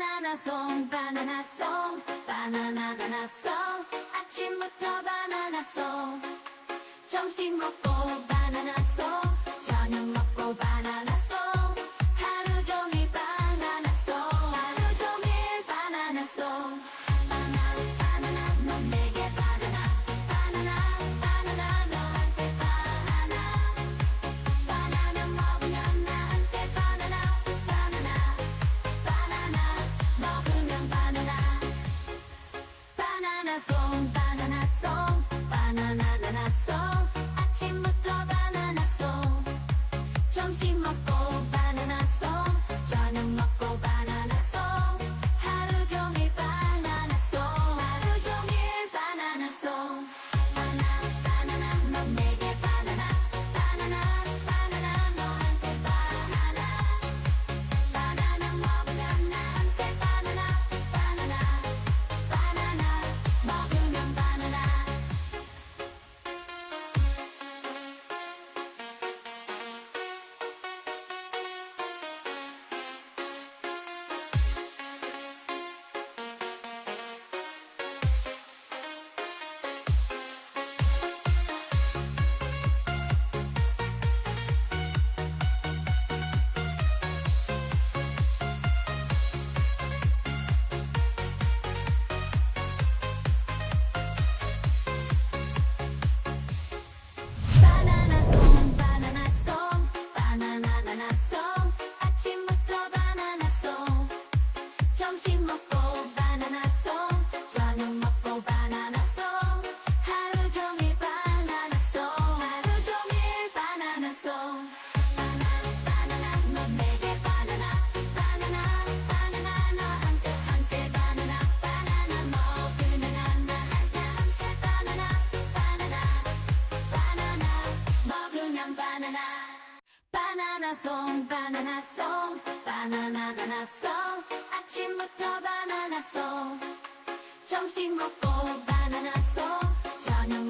바나나 송 바나나 송 바나나나나 송. 아침부터 바나나 송. 점심 먹고 바나나 송. 저녁 먹고 바나나 송. 하루 종일 바나나 송. 하루 종일 바나나 바나나 바나나송 바나나나나송 아침부터 바나나송 점심 먹고 바나나송 저녁 먹고 점심 먹고 바나나송 저녁 먹고 바나나송. 하루 종일 바나나송 하루 종일 바나나송. 바나나 바나나 넌 내게 바나나. 바나나 바나나 너한테 한테 바나나. 바나나 먹으면 나한테 한테 바나나. 바나나 바나나 먹으면 바나나 바나나송 바나나송 바나나나나송 아침부터 바나나송 점심 먹고 바나나송 저녁